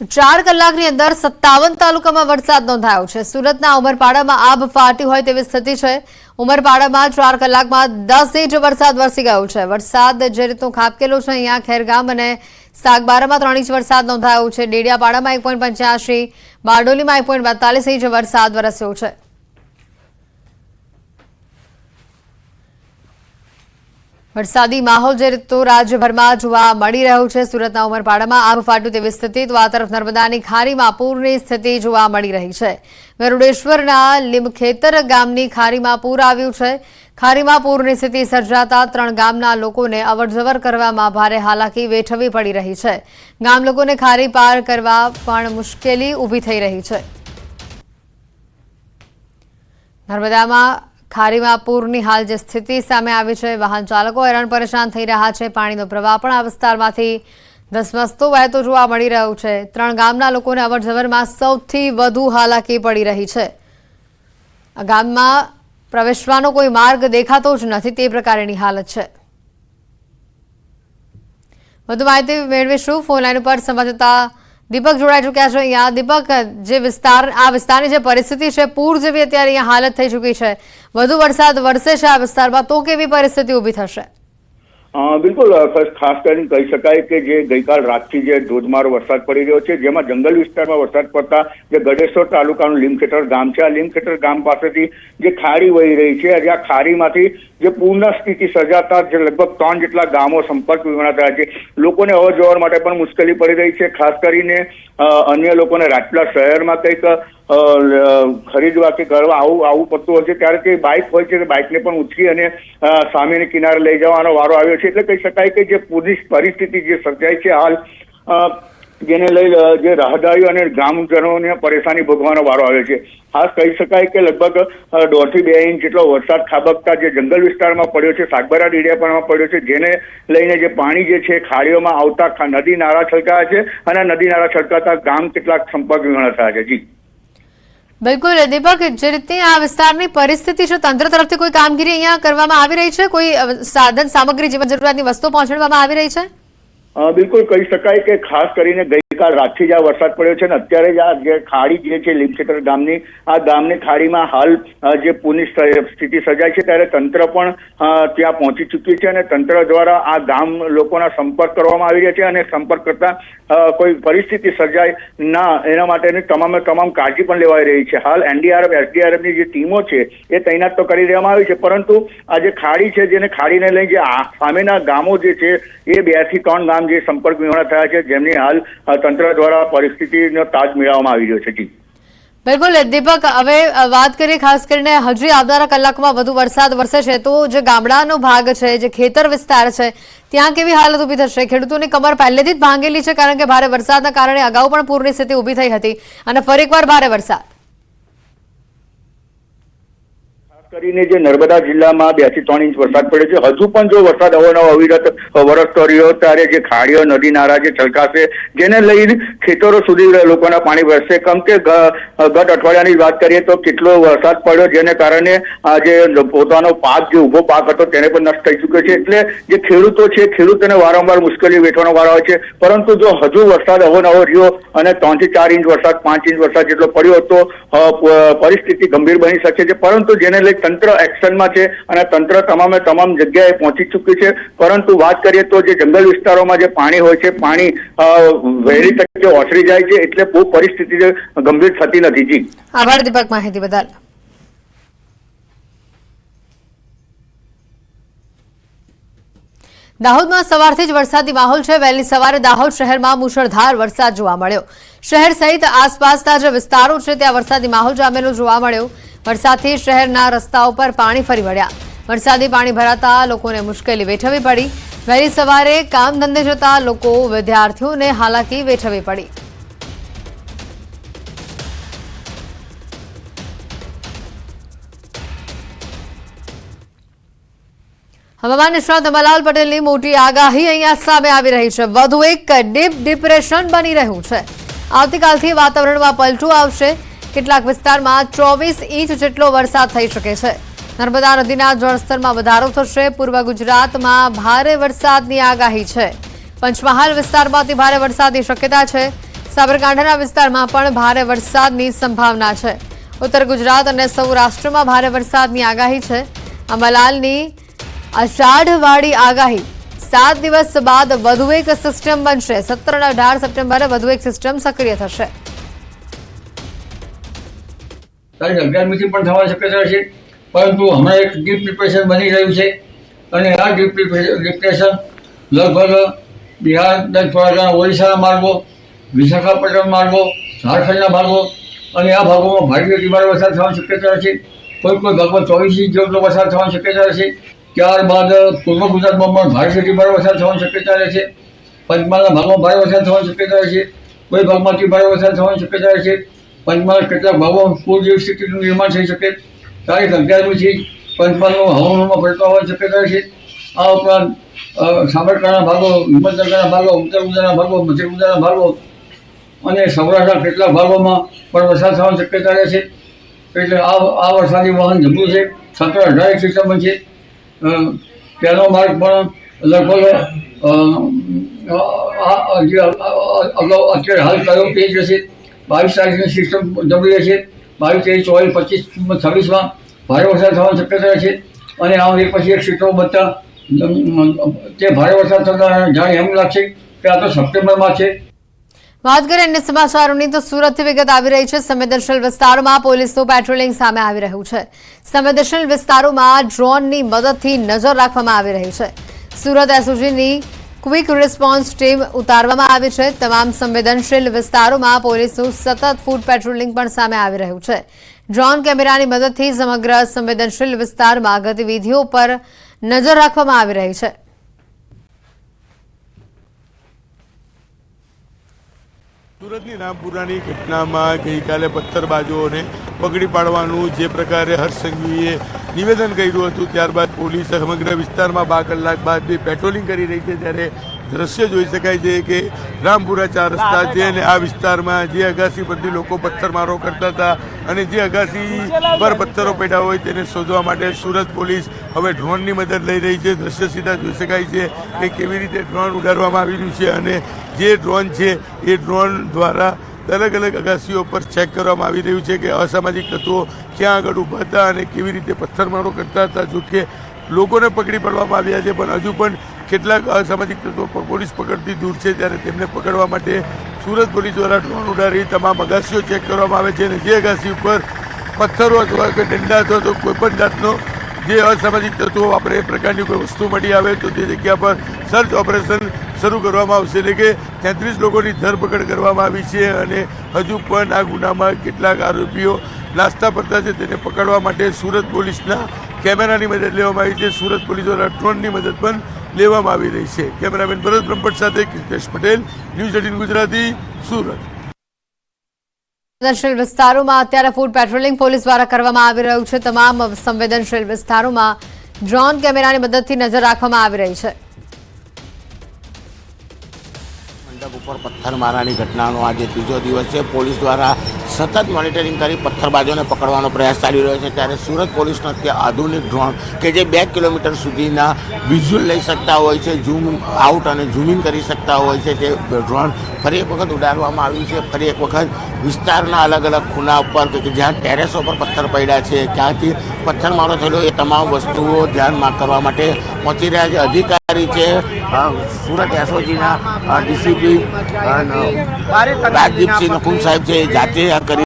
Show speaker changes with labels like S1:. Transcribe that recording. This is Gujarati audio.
S1: ચાર કલાકની અંદર સત્તાવન તાલુકામાં વરસાદ નોંધાયો છે. સુરતના ઉમરપાડામાં આબ ફાટી હોય તેવી સ્થિતિ છે. ઉમરપાડામાં ચાર કલાકમાં દસ ઇંચ વરસાદ વરસી ગયો છે. વરસાદ જે રીતનું ખાબકેલો છે, અહીંયા ખેરગામ અને સાગબારામાં ત્રણ ઇંચ વરસાદ નોંધાયો છે. ડેડિયાપાડામાં એક પોઈન્ટ પંચ્યાસી, બારડોલીમાં એક પોઈન્ટ બેતાલીસ ઇંચ વરસાદ વરસ્યો છે. વરસાદી માહોલ જે તો રાજ્યભરમાં જોવા મળી રહ્યું છે, સુરતના ઉમરપાડામાં આભ ફાટ્યું તેવી સ્થિતિ, તો આ તરફ નર્મદાની ખારીમાં પૂરની સ્થિતિ જોવા મળી રહી છે. ગરુડેશ્વરના લીમખેતર ગામની ખારીમાં પૂર આવ્યું છે. ખારીમાં પૂરની સ્થિતિ સર્જાતા ત્રણ ગામના લોકોને અવરજવર કરવામાં ભારે હાલાકી વેઠવી પડી રહી છે. ગામ લોકોને ખારી પાર કરવા પણ મુશ્કેલી ઊભી થઈ રહી છે. નર્મદામાં ખારીમાં પૂરની હાલ જે સ્થિતિ સામે આવી છે, વાહન ચાલકો હેરાન પરેશાન થઈ રહ્યા છે. પાણીનો પ્રવાહ પણ આ વિસ્તારમાંથી ધસમસતો વહેતો જોવા મળી રહ્યો છે. ત્રણ ગામના લોકોને અવરજવરમાં સૌથી વધુ હાલાકી પડી રહી છે. ગામમાં પ્રવેશવાનો કોઈ માર્ગ દેખાતો જ નથી, તે પ્રકારની હાલત છે. વધુ માહિતી મેળવીશું. ફોન લાઈન ઉપર સંવાદદાતા દીપક જોડાઈ ચૂક્યા છે અહીંયા. દીપક, જે વિસ્તાર, આ વિસ્તારની જે પરિસ્થિતિ છે, પૂર જેવી અત્યારે અહીંયા હાલત થઈ ચૂકી છે. વધુ વરસાદ વરસે છે આ વિસ્તારમાં, તો કેવી પરિસ્થિતિ ઊભી થશે?
S2: બિલકુલ ખાસ કરીને કહી શકાય કે જે ગઈકાલ રાતથી જે ધોધમાર વરસાદ પડી રહ્યો છે, જેમાં જંગલ વિસ્તારમાં વરસાદ પડતા જે ગઢેશ્વર તાલુકાનું લીમખેટર ગામ છે. આ લીમખેટર ગામ પાસેથી જે ખાડી વહી રહી છે આ ખાડીમાંથી જે પૂર્ણ સ્થિતિ સર્જાતા જે લગભગ ત્રણ જેટલા ગામો સંપર્ક વિહોણા થયા છે. લોકોને અવર માટે પણ મુશ્કેલી પડી રહી છે. ખાસ કરીને અન્ય લોકોને રાજપીલા શહેરમાં કંઈક ખરીદવા કે કરવા આવું આવું પડતું હોય છે. ત્યારે તે બાઇક હોય છે, તે બાઇકને પણ ઉચકી અને સામેને કિનારે લઈ જવાનો વારો આવ્યો છે. એટલે કહી શકાય કે જે પૂરી પરિસ્થિતિ જે સર્જાઈ છે હાલ જેને લઈ જે રાહદારીઓ અને ગ્રામજનોને પરેશાની ભોગવાનો વારો આવ્યો છે. ખાસ કહી શકાય કે લગભગ દોઢથી બે ઇંચ જેટલો વરસાદ ખાબકતા જે જંગલ વિસ્તારમાં પડ્યો છે, સાગબારા ડેડિયાપાડામાં પડ્યો છે, જેને લઈને જે પાણી જે છે, ખાડીઓમાં આવતા નદી નાળા છલકાયા છે અને નદી નાળા છલકાતા ગામ કેટલાક સંપર્ક વિહોણા થયા છે. જી.
S1: બિલકુલ, દીપક, જે રીતે આ વિસ્તારની પરિસ્થિતિ છે, તંત્ર તરફથી કોઈ કામગીરી અહીંયા કરવામાં આવી રહી છે? કોઈ સાધન સામગ્રી જીવન જરૂરિયાતની વસ્તુઓ પહોંચાડવામાં આવી રહી છે?
S2: બિલકુલ કહી શકાય કે ખાસ કરીને ગઈકાલ રાતથી જ આ વરસાદ પડ્યો છે અને અત્યારે જ આ જે ખાડી જે છે લીમખેતર ગામની, આ ગામની ખાડીમાં હાલ જે પૂરની સ્થિતિ સર્જાય છે ત્યારે તંત્ર પણ ત્યાં પહોંચી ચૂક્યું છે અને તંત્ર દ્વારા આ ગામ લોકોના સંપર્ક કરવામાં આવી રહ્યા છે અને સંપર્ક કરતા કોઈ પરિસ્થિતિ સર્જાય ના, એના માટેની તમામે તમામ કાળજી પણ લેવાઈ રહી છે. હાલ એનડીઆરએફ, એસડીઆરએફની જે ટીમો છે, એ તૈનાત તો કરી દેવામાં આવી છે, પરંતુ આ જે ખાડી છે, જેને ખાડીને લઈ જે સામેના ગામો જે છે, એ બેથી ત્રણ ગામ જે સંપર્ક વિહોણા થયા છે, જેમની હાલ તંત્ર દ્વારા પરિસ્થિતિનો તાજ મેળવવામાં આવી રહ્યો છે. જી.
S1: બિલકુલ, દીપક, હવે વાત કરીએ ખાસ કરીને હજી આવનારા કલાકમાં વધુ વરસાદ વરસે છે, તો જે ગામડાનો ભાગ છે, જે ખેતર વિસ્તાર છે, ત્યાં કેવી હાલત ઊભી થશે? ખેડૂતોની કમર પહેલેથી જ ભાંગેલી છે, કારણ કે ભારે વરસાદના કારણે અગાઉ પણ પૂરની સ્થિતિ ઊભી થઈ હતી અને ફરી ભારે વરસાદ
S2: ખાસ કરીને જે નર્મદા જિલ્લામાં બેથી ત્રણ ઇંચ વરસાદ પડ્યો છે. હજુ પણ જો વરસાદ અવારનવાર અવિરત વરસતો રહ્યો, ત્યારે જે ખાડીઓ, નદી, નાળા જે છલકાશે, જેને લઈ ખેતરો સુધી લોકોના પાણી વરસે. કેમ કે ગત અઠવાડિયાની વાત કરીએ તો કેટલો વરસાદ પડ્યો, જેને કારણે આ જે પોતાનો પાક જે ઊભો પાક હતો તેને પણ નષ્ટ થઈ ચૂક્યો છે. એટલે જે ખેડૂતો છે, ખેડૂતોને વારંવાર મુશ્કેલી વેઠવાનો વારો આવે છે. પરંતુ જો હજુ વરસાદ અવનવો રહ્યો અને ત્રણથી ચાર ઇંચ વરસાદ, પાંચ ઇંચ વરસાદ જેટલો પડ્યો તો પરિસ્થિતિ ગંભીર બની શકે છે. પરંતુ જેને લઈ તંત્ર એક્શનમાં છે અને તંત્ર તમામે તમામ જગ્યાએ પહોંચી ચૂક્યું છે. પરંતુ વાત કરીએ તો જે જંગલ વિસ્તારોમાં જે પાણી હોય છે, પાણી વહેલી તકે ઓસરી જાય છે એટલે બહુ પરિસ્થિતિ ગંભીર થતી નથી. જી.
S1: આભાર દીપક માહિતી બદલ. દાહોદમાં સવારથી જ વરસાદી માહોલ છે. વહેલી સવારે દાહોદ શહેરમાં મુશળધાર વરસાદ જોવા મળ્યો. શહેર સહિત આસપાસના જે વિસ્તારો છે, ત્યાં વરસાદી માહોલ જામેલો જોવા મળ્યો. વરસાદથી શહેરના રસ્તાઓ પર પાણી ફરી વળ્યા. વરસાદી પાણી ભરાતા લોકોને મુશ્કેલી વેઠવી પડી. વહેલી સવારે કામ ધંધે જતા લોકો વિદ્યાર્થીઓને હાલાકી વેઠવી પડી. હવામાન નિષ્ણાત અંબાલાલ પટેલની મોટી આગાહી અહીંયા સામે આવી રહી છે. વધુ એક ડીપ ડિપ્રેશન બની રહ્યું છે. આવતીકાલથી વાતાવરણમાં પલટું આવશે. કેટલાક વિસ્તારમાં ચોવીસ ઇંચ જેટલો વરસાદ થઈ શકે છે. નર્મદા નદીના જળસ્તરમાં વધારો થશે. પૂર્વ ગુજરાતમાં ભારે વરસાદની આગાહી છે. પંચમહાલ વિસ્તારમાંથી ભારે વરસાદની શક્યતા છે. સાબરકાંઠાના વિસ્તારમાં પણ ભારે વરસાદની સંભાવના છે. ઉત્તર ગુજરાત અને સૌરાષ્ટ્રમાં ભારે વરસાદની આગાહી છે. અંબાલાલની અષાઢવાળી આગાહી સાત દિવસ બાદ વધુ એક સિસ્ટમ બનશે. સત્તર અને અઢાર સપ્ટેમ્બરે વધુ એક સિસ્ટમ સક્રિય થશે.
S3: તારીખ અગિયારમીથી પણ થવાની શક્યતા છે. પરંતુ હમણાં એક ડીપ ડિપ્રેશન બની રહ્યું છે. અને આ ડીપ ડિપ્રેશન લગભગ બિહાર દસ ઓડિશાના માર્ગો, વિશાખાપટ્ટનમ માર્ગો, ઝારખંડના ભાગો અને આ ભાગોમાં ભારે અતિભારે વરસાદ થવાની શક્યતા છે. કોઈ કોઈ ભાગમાં ચોવીસ ઇંચ જેટલો વરસાદ થવાની શક્યતા છે. ત્યારબાદ પૂર્વ ગુજરાતમાં પણ ભારે અતિભારે વરસાદ થવાની શક્યતા રહે છે. પંચમહાલના ભાગમાં ભારે વરસાદ થવાની શક્યતા રહે છે. કોઈ ભાગમાંથી ભારે વરસાદ થવાની શક્યતા રહે છે. પંચમહાલ કેટલાક ભાગોમાં પૂર જેવી સ્થિતિનું નિર્માણ થઈ શકે. તારીખ અગિયારમીથી પંચમહાલનું હવામાનમાં પલટો હોવાની શક્યતા રહે છે. આ ઉપરાંત સાબરકાંઠાના ભાગો, હિંમતનગરના ભાગો, ઉત્તર ગુજરાતના ભાગો, મધ્ય ગુજરાતના ભાગો અને સૌરાષ્ટ્રના કેટલાક ભાગોમાં પણ વરસાદ થવાની શક્યતા રહે છે. એટલે આ આ વરસાદી વાહન જમ્મુ છે. સત્તર અઢાર એક સિસ્ટમ છે પહેલો માર્ગ પણ લગભગ અગાઉ અત્યારે હાલ કયો પેજ હશે? બાવીસ તારીખની સિસ્ટમ જરૂરી રહેશે બાવીસ તારીખ ચોવીસ, પચીસ, છવ્વીસમાં ભારે વરસાદ થવાની શક્યતા છે. અને આ એક પછી એક સિસ્ટમો બધા તે ભારે વરસાદ થતાં જાણે એમ લાગશે કે આ તો સપ્ટેમ્બરમાં છે.
S1: વાત કરીએ અન્ય સમાચારોની તો સુરતથી વિગત આવી રહી છે. સંવેદનશીલ વિસ્તારોમાં પોલીસનું પેટ્રોલિંગ સામે આવી રહ્યું છે. સંવેદનશીલ વિસ્તારોમાં ડ્રોનની મદદથી નજર રાખવામાં આવી રહી છે. સુરત એસઓજીની ક્વિક રિસ્પોન્સ ટીમ ઉતારવામાં આવી છે. તમામ સંવેદનશીલ વિસ્તારોમાં પોલીસનું સતત ફૂડ પેટ્રોલિંગ પણ સામે આવી રહ્યું છે. ડ્રોન કેમેરાની મદદથી સમગ્ર સંવેદનશીલ વિસ્તારમાં ગતિવિધિઓ પર નજર રાખવામાં આવી રહી છે.
S4: સુરતની રામપુરાની ઘટનામાં ગઈકાલે પથ્થરબાજોને પકડી પાડવાનું જે પ્રકારે હર્ષસંઘવીએ નિવેદન કર્યું હતું, ત્યારબાદ પોલીસ સમગ્ર વિસ્તારમાં બાર કલાક બાદ બી પેટ્રોલિંગ કરી રહી છે ત્યારે દ્રશ્ય જોઈ શકાય છે કે રામપુરા ચાર રસ્તા છે અને આ વિસ્તારમાં જે અગાસી પરથી લોકો પથ્થરમારો કરતા હતા અને જે અગાસી પર પથ્થરો પડ્યા હોય તેને શોધવા માટે સુરત પોલીસ હવે ડ્રોનની મદદ લઈ રહી છે. દ્રશ્ય સીધા જોઈ શકાય છે કે કેવી રીતે ડ્રોન ઉડાડવામાં આવી રહ્યું છે અને જે ડ્રોન છે એ ડ્રોન દ્વારા અલગ અલગ અગાસીઓ પર ચેક કરવામાં આવી રહ્યું છે કે અસામાજિક તત્વો ક્યાં આગળ ઊભા હતા અને કેવી રીતે પથ્થરમારો કરતા હતા જોકે લોકોને પકડી પાડવામાં આવ્યા છે. પણ હજુ પણ કેટલાક અસામાજિક તત્વો પોલીસ પકડતી દૂર છે ત્યારે તેમને પકડવા માટે સુરત પોલીસ દ્વારા ડ્રોન ઉડાડી તમામ અગાસીઓ ચેક કરવામાં આવે છે અને જે અગાસી ઉપર પથ્થરો અથવા કે ડંડા અથવા તો કોઈપણ જાતનો જે અસામાજિક તત્વો વાપરે, એ પ્રકારની કોઈ વસ્તુ મળી આવે તો તે જગ્યા પર સર્ચ ઓપરેશન શરૂ કરવામાં આવશે. એટલે કે તેત્રીસ લોકોની ધરપકડ કરવામાં આવી છે અને હજુ પણ આ ગુનામાં કેટલાક આરોપીઓ નાસ્તા પડતા છે. તેને પકડવા માટે સુરત પોલીસના કેમેરાની મદદ લેવામાં આવી છે. સુરત પોલીસ દ્વારા ડ્રોનની મદદ પણ લેવામાં આવી રહી છે. કેમેરામેન ભરત બ્રહ્મભટ્ટ સાથે કૃષ્ણેશ પટેલ ન્યૂઝ એટીન ગુજરાતી સુરત.
S1: સંવેદનશીલ વિસ્તારોમાં અત્યારે ફૂડ પેટ્રોલિંગ પોલીસ દ્વારા કરવામાં આવી રહ્યું છે. તમામ સંવેદનશીલ વિસ્તારોમાં ડ્રોન કેમેરાની મદદથી નજર રાખવામાં આવી રહી છે.
S5: મંડપ ઉપર પથ્થરમારાની ઘટનાનો આજે ત્રીજો દિવસ છે. પોલીસ દ્વારા સતત મોનિટરિંગ કરી પથ્થરબાજોને પકડવાનો પ્રયાસ ચાલી રહ્યો છે ત્યારે સુરત પોલીસનો અત્યારે આધુનિક ડ્રોન કે જે બે કિલોમીટર સુધીના વિઝ્યુઅલ લઈ શકતા હોય છે ઝૂમ આઉટ અને ઝૂમિંગ કરી શકતા હોય છે, તે ડ્રોન ફરી એક વખત ઉડાડવામાં આવ્યું છે. ફરી એક વખત વિસ્તારના અલગ અલગ ખૂણા ઉપર, કે જ્યાં ટેરેસો પર પથ્થર પડ્યા છે, ક્યાંથી પથ્થરમારો થયેલો એ તમામ વસ્તુઓ ધ્યાનમાં કરવા માટે પહોંચી રહ્યા છે. અધિકારી છે સુરત એસઓજીના ડીસીપી રાજદીપસિંહ નકુમ સાહેબ છે જાતે આ કરી